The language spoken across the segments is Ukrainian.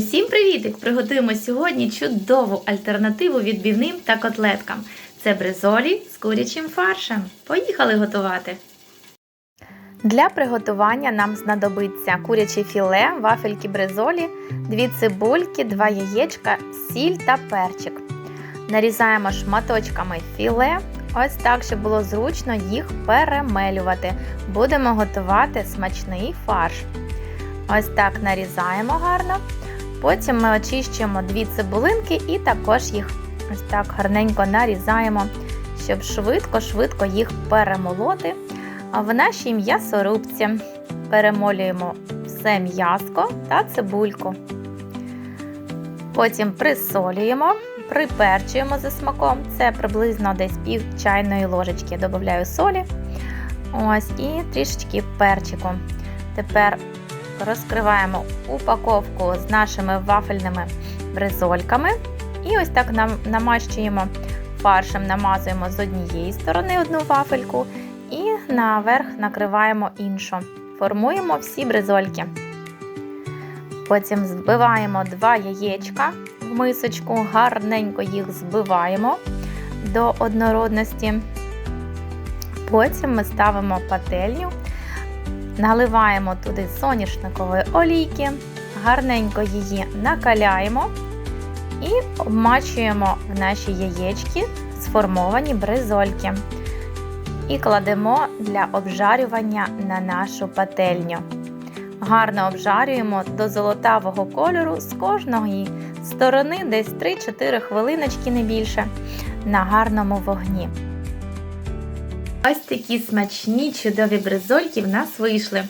Всім привітик! Приготуємо сьогодні чудову альтернативу відбівним та котлеткам. Це бризолі з курячим фаршем. Поїхали готувати! Для приготування нам знадобиться куряче філе, вафельки бризолі, 2 цибульки, 2 яєчка, сіль та перчик. Нарізаємо шматочками філе, ось так, щоб було зручно їх перемелювати. Будемо готувати смачний фарш. Ось так нарізаємо гарно. Потім ми очищуємо дві цибулинки і також їх ось так гарненько нарізаємо, щоб швидко-швидко їх перемолоти. В нашій м'ясорубці перемолюємо все м'яско та цибульку. Потім присолюємо, приперчуємо за смаком. Це приблизно десь пів чайної ложечки. Додаю солі. Ось і трішечки перчику. Тепер розкриваємо упаковку з нашими вафельними бризольками. І ось так нам намащуємо фаршем, намазуємо з однієї сторони одну вафельку і наверх накриваємо іншу. Формуємо всі бризольки. Потім збиваємо два яєчка в мисочку, гарненько їх збиваємо до однородності. Потім ми ставимо пательню, наливаємо туди соняшникової олійки, гарненько її накаляємо і обмачуємо в наші яєчки сформовані бризольки. І кладемо для обжарювання на нашу пательню. Гарно обжарюємо до золотавого кольору з кожної сторони, десь 3-4 хвилиночки не більше, на гарному вогні. Ось такі смачні чудові бризольки в нас вийшли.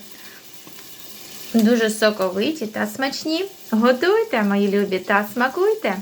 Дуже соковиті та смачні. Готуйте, мої любі, та смакуйте!